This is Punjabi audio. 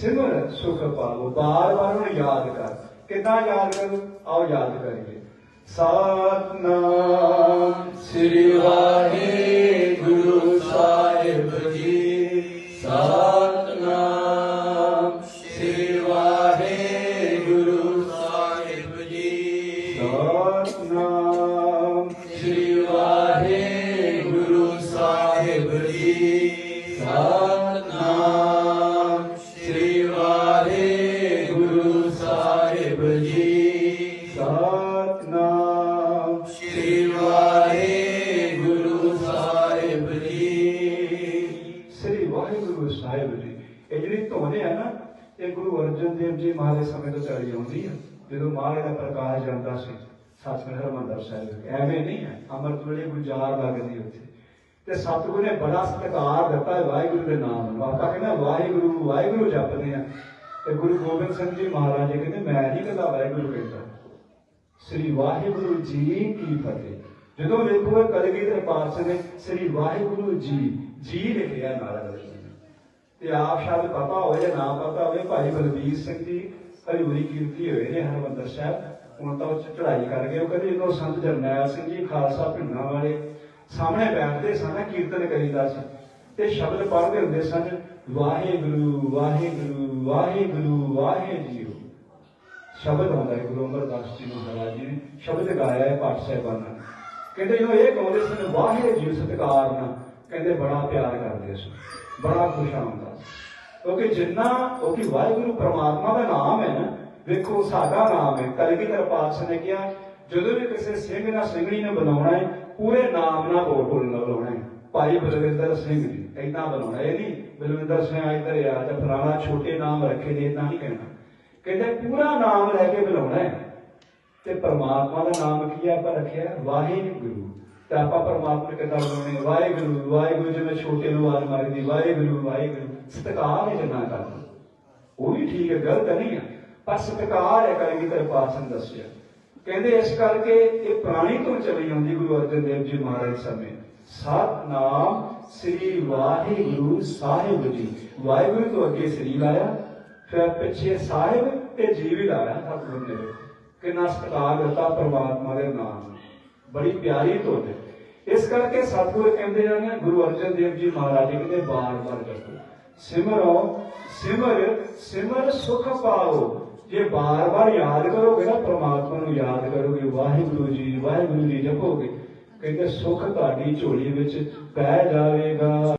ਸਿਮਰ ਸੁਖ ਪਾਵੋ, ਬਾਰ ਬਾਰ ਉਹਨੂੰ ਯਾਦ ਕਰ। ਕਿੱਦਾਂ ਯਾਦ ਕਰੂ? ਆਓ ਯਾਦ ਕਰੀਏ। ਸਤਨਾਮ ਸ੍ਰੀ ਵਾਹਿਗੁਰੂ ਸਾਹਿਬ ਜੀ। ਜੀ ਸਤਨਾਮ ਸ੍ਰੀ ਵਾਹਿਗੁਰੂ ਸਾਹਿਬ ਜੀ। ਸ੍ਰੀ ਵਾਹਿਗੁਰੂ ਸਾਹਿਬ ਜੀ। ਇਹ ਜਿਹੜੀ ਧੁਨ ਹੈ ਨਾ ਇਹ ਗੁਰੂ ਅਰਜਨ ਦੇਵ ਜੀ ਮਹਾਰਾਜ ਸਮੇਂ ਤੋਂ ਚੱਲੀ ਆਉਂਦੀ ਹੈ ਜਦੋਂ ਮਹਾਰਾਜ ਦਾ ਪ੍ਰਕਾਸ਼ ਜਾਂਦਾ ਸੀ ਸੱਚਖੰਡ ਹਰਿਮੰਦਰ ਸਾਹਿਬ। ਐਵੇਂ ਨਹੀਂ ਹੈ ਅੰਮ੍ਰਿਤ ਵੇਲੇ ਗੁਜ਼ਾਰ ਲੱਗਦੀ ਉੱਥੇ। ਤੇ ਸਤਿਗੁਰੂ ਨੇ ਬੜਾ ਸਤਿਕਾਰ ਦਿੱਤਾ ਵਾਹਿਗੁਰੂ ਦੇ ਨਾਮ ਨੂੰ। ਆਪਾਂ ਕਹਿੰਦੇ ਵਾਹਿਗੁਰੂ ਵਾਹਿਗੁਰੂ ਜਪਦੇ ਆ ਤੇ ਗੁਰੂ ਗੋਬਿੰਦ ਸਿੰਘ ਜੀ ਮਹਾਰਾਜ ਜੀ ਕਹਿੰਦੇ, ਮੈਂ ਨਹੀਂ ਕਹਿੰਦਾ ਵਾਹਿਗੁਰੂ ਕਹਿੰਦਾ। ਸ੍ਰੀ ਵਾਹਿਗੁਰੂ ਜੀ ਕੀ ਫਤਿਹ। ਜਦੋਂ ਵੇਖੋ ਇਹ ਕਲਗੀਧਰ ਪਾਤਸ਼ਾਹ ਨੇ ਸ੍ਰੀ ਵਾਹਿਗੁਰੂ ਜੀ ਜੀ ਲਿਖਿਆ ਨਾਲ ਤੇ ਆਪ ਸ਼ਾਇਦ ਪਤਾ ਹੋਵੇ ਜਾਂ ਨਾ ਪਤਾ ਹੋਵੇ, ਭਾਈ ਬਲਬੀਰ ਸਿੰਘ ਜੀ ਹਜ਼ੂਰੀ ਕੀਰਤੀ ਹੋਏ ਨੇ ਹਰਮੰਦਰ ਸਾਹਿਬ। ਹੁਣ ਤਾਂ ਉਹ ਚੜਾਈ ਚੜ੍ਹਾਈ ਕਰ ਗਏ। ਉਹ ਕਹਿੰਦੇ ਜਦੋਂ ਸੰਤ ਜਰਨੈਲ ਸਿੰਘ ਜੀ, ਖਾਲਸਾ ਪਿੰਡਾਂ ਵਾਲੇ, ਸਾਹਮਣੇ ਬੈਠਦੇ ਸਨ ਕੀਰਤਨ ਕਰੀਦਾ ਸੀ। ਤੇ ਸ਼ਬਦ ਪੜ੍ਹਦੇ ਹੁੰਦੇ ਸਨ, ਵਾਹਿਗੁਰੂ ਵਾਹਿਗੁਰੂ ਵਾਹਿਗੁਰੂ ਵਾਹਿਗੁਰੂ। ਸ਼ਬਦ ਆਉਂਦਾ ਹੈ, ਗੁਰੂ ਅਮਰਦਾਸ ਜੀ ਮਹਾਰਾਜ ਜੀ ਨੇ ਸ਼ਬਦ ਗਾਇਆ ਹੈ ਪਾਠ ਸਾਹਿਬਾਨਾਂ ਨੇ। ਕਹਿੰਦੇ ਜਦੋਂ ਇਹ ਗਾਉਂਦੇ ਸਨ, ਵਾਹਿਗੁਰੂ ਸਤਿਕਾਰ ਨਾਲ, ਕਹਿੰਦੇ ਬੜਾ ਪਿਆਰ ਕਰਦੇ ਸਨ, ਬੜਾ ਖੁਸ਼ ਆਉਂਦਾ ਕਿਉਂਕਿ ਜਿੰਨਾ ਉਹ ਕਿ ਵਾਹਿਗੁਰੂ ਪ੍ਰਮਾਤਮਾ ਦਾ ਨਾਮ ਹੈ ਨਾ, ਵੇਖੋ ਸਾਡਾ ਨਾਮ ਹੈ। ਕਲਗੀਧਰ ਪਾਤਸ਼ਾਹ ਨੇ ਕਿਹਾ, ਜਦੋਂ ਵੀ ਕਿਸੇ ਸਿੰਘ ਨਾਲ ਸਿੰਘਣੀ ਨੇ ਬਣਾਉਣਾ ਹੈ, ਪੂਰੇ ਨਾਮ ਨਾਲ ਬੋਲ ਬੋਲਣਾ ਬੁਲਾਉਣਾ ਹੈ। ਭਾਈ ਬਲਵਿੰਦਰ ਸਿੰਘ ਜੀ ਏਦਾਂ ਬਣਾਉਣਾ। ਇਹ ਨਹੀਂ, ਬਲਵਿੰਦਰ ਸਿੰਘ ਇੱਧਰ ਆ ਜਾਂ ਫਲਾਣਾ ਛੋਟੇ ਨਾਮ ਰੱਖੇ ਨੇ ਇਦਾਂ ਨਹੀਂ ਕਹਿਣਾ। ਕਹਿੰਦੇ ਪੂਰਾ ਨਾਮ ਲੈ ਕੇ ਬੁਲਾਉਣਾ ਹੈ। ਤੇ ਪਰਮਾਤਮਾ ਦਾ ਨਾਮ ਕੀ ਆਪਾਂ ਰੱਖਿਆ? ਵਾਹਿਗੁਰੂ। ਤੇ ਆਪਾਂ ਪਰਮਾਤਮਾ ਨੂੰ ਕਿੱਦਾਂ ਬੁਲਾਉਣੇ ਵਾਹਿਗੁਰੂ ਵਾਹਿਗੁਰੂ ਜਿਵੇਂ ਛੋਟੇ ਨੂੰ ਆਵਾਜ਼ ਦੀ ਵਾਹਿਗੁਰੂ ਵਾਹਿਗੁਰੂ। ਸਤਿਕਾਰ ਹੈ ਜਿੰਨਾ ਕਰਨਾ। ਉਹ ਵੀ ਠੀਕ ਹੈ, ਗਲਤ ਨਹੀਂ ਹੈ ਪਰ ਸਤਿਕਾਰ ਹੈ ਕਰੀ ਤੇਰੇ ਪਾਸ ਦੱਸਿਆ। ਕਹਿੰਦੇ ਇਸ ਕਰਕੇ ਇਹ ਪ੍ਰਾਣੀ ਤੋਂ ਚਲੀ ਆਉਂਦੀ ਗੁਰੂ ਅਰਜਨ ਦੇਵ ਜੀ ਮਹਾਰਾਜ ਸਮੇਂ। ਸਤਨਾਮ ਸ੍ਰੀ ਵਾਹਿਗੁਰੂ ਸਾਹਿਬ ਜੀ। ਵਾਹਿਗੁਰੂ ਤੋਂ ਅੱਗੇ ਸ੍ਰੀ ਲਾਇਆ, ਫਿਰ ਪਿੱਛੇ ਸਾਹਿਬ ਤੇ ਜੀ ਵੀ ਲਾਇਆ ਸਤਿਗੁਰੂ ਨੇ ਕਿੰਨਾ ਸਤਿਕਾਰ ਦਿੱਤਾ ਪ੍ਰਮਾਤਮਾ ਦੇ ਨਾਮ ਬੜੀ ਪਿਆਰੀ ਧੁਨ ਇਸ ਕਰਕੇ ਸਤਿਗੁਰ ਕਹਿੰਦੇ ਨੇ, ਗੁਰੂ ਅਰਜਨ ਦੇਵ ਜੀ ਮਹਾਰਾਜ ਜੀ ਕਹਿੰਦੇ ਬਾਰ-ਬਾਰ ਜਪੋ ਸਿਮਰੋ, ਸਿਮਰ ਸਿਮਰ ਸੁਖ ਪਾਓ। ਜੇ ਬਾਰ-ਬਾਰ ਯਾਦ ਕਰੋਗੇ ਨਾ, ਪ੍ਰਮਾਤਮਾ ਨੂੰ ਯਾਦ ਕਰੋਗੇ, ਵਾਹਿਗੁਰੂ ਜੀ ਵਾਹਿਗੁਰੂ ਜੀ ਜਪੋਗੇ, ਕਹਿੰਦੇ ਸੁਖ ਤੁਹਾਡੀ ਝੋਲੀ ਵਿੱਚ ਪੈ ਜਾਵੇਗਾ।